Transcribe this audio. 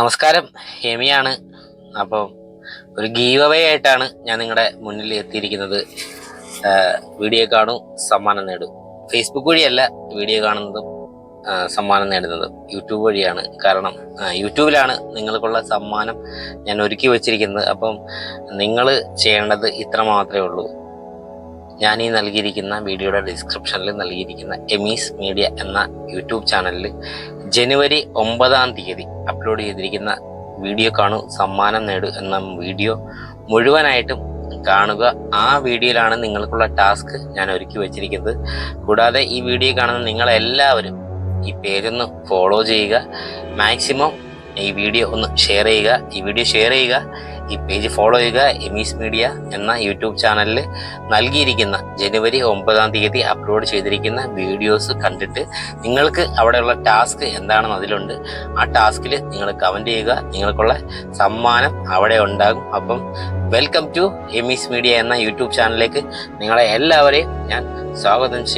നമസ്കാരം ഹെമിയാണ്. അപ്പോൾ ഒരു ഗീവ് അവേ ആയിട്ടാണ് ഞാൻ നിങ്ങളുടെ മുന്നിൽ എത്തിയിരിക്കുന്നത്. വീഡിയോ കാണും സമ്മാനം നേടും. ഫേസ്ബുക്ക് വഴിയല്ല വീഡിയോ കാണുന്നതും സമ്മാനം നേടുന്നതും യൂട്യൂബ് വഴിയാണ്. കാരണം യൂട്യൂബിലാണ് നിങ്ങൾക്കുള്ള സമ്മാനം ഞാൻ ഒരുക്കി വച്ചിരിക്കുന്നത്. അപ്പം നിങ്ങൾ ചെയ്യേണ്ടത് ഇത്ര മാത്രമേ ഉള്ളൂ. ഞാൻ ഈ നൽകിയിരിക്കുന്ന വീഡിയോയുടെ ഡിസ്ക്രിപ്ഷനിൽ നൽകിയിരിക്കുന്ന എമീസ് മീഡിയ എന്ന യൂട്യൂബ് ചാനലിൽ ജനുവരി ഒമ്പതാം തീയതി അപ്ലോഡ് ചെയ്തിരിക്കുന്ന വീഡിയോ കാണൂ. സമ്മാനം നേടൂ എന്ന വീഡിയോ മുഴുവനായിട്ടും കാണുക. ആ വീഡിയോയിലാണ് നിങ്ങൾക്കുള്ള ടാസ്ക് ഞാൻ ഒരുക്കി വെച്ചിരിക്കുന്നത്. കൂടാതെ ഈ വീഡിയോ കാണുന്ന നിങ്ങളെല്ലാവരും ഈ പേരൊന്ന് ഫോളോ ചെയ്യുക. മാക്സിമം ഈ വീഡിയോ ഒന്ന് ഷെയർ ചെയ്യുക. ഈ വീഡിയോ ഷെയർ ചെയ്യുക. ഈ പേജ് ഫോളോ ചെയ്യുക. എമീസ് മീഡിയ എന്ന യൂട്യൂബ് ചാനലിൽ നൽകിയിരിക്കുന്ന ജനുവരി ഒമ്പതാം തീയതി അപ്ലോഡ് ചെയ്തിരിക്കുന്ന വീഡിയോസ് കണ്ടിട്ട് നിങ്ങൾക്ക് അവിടെയുള്ള ടാസ്ക് എന്താണെന്ന് അതിലുണ്ട്. ആ ടാസ്കിൽ നിങ്ങൾ കമന്റ് ചെയ്യുക. നിങ്ങൾക്കുള്ള സമ്മാനം അവിടെ ഉണ്ടാകും. അപ്പം വെൽക്കം ടു എമീസ് മീഡിയ എന്ന യൂട്യൂബ് ചാനലിലേക്ക് നിങ്ങളെ എല്ലാവരെയും ഞാൻ സ്വാഗതം ചെയ്യും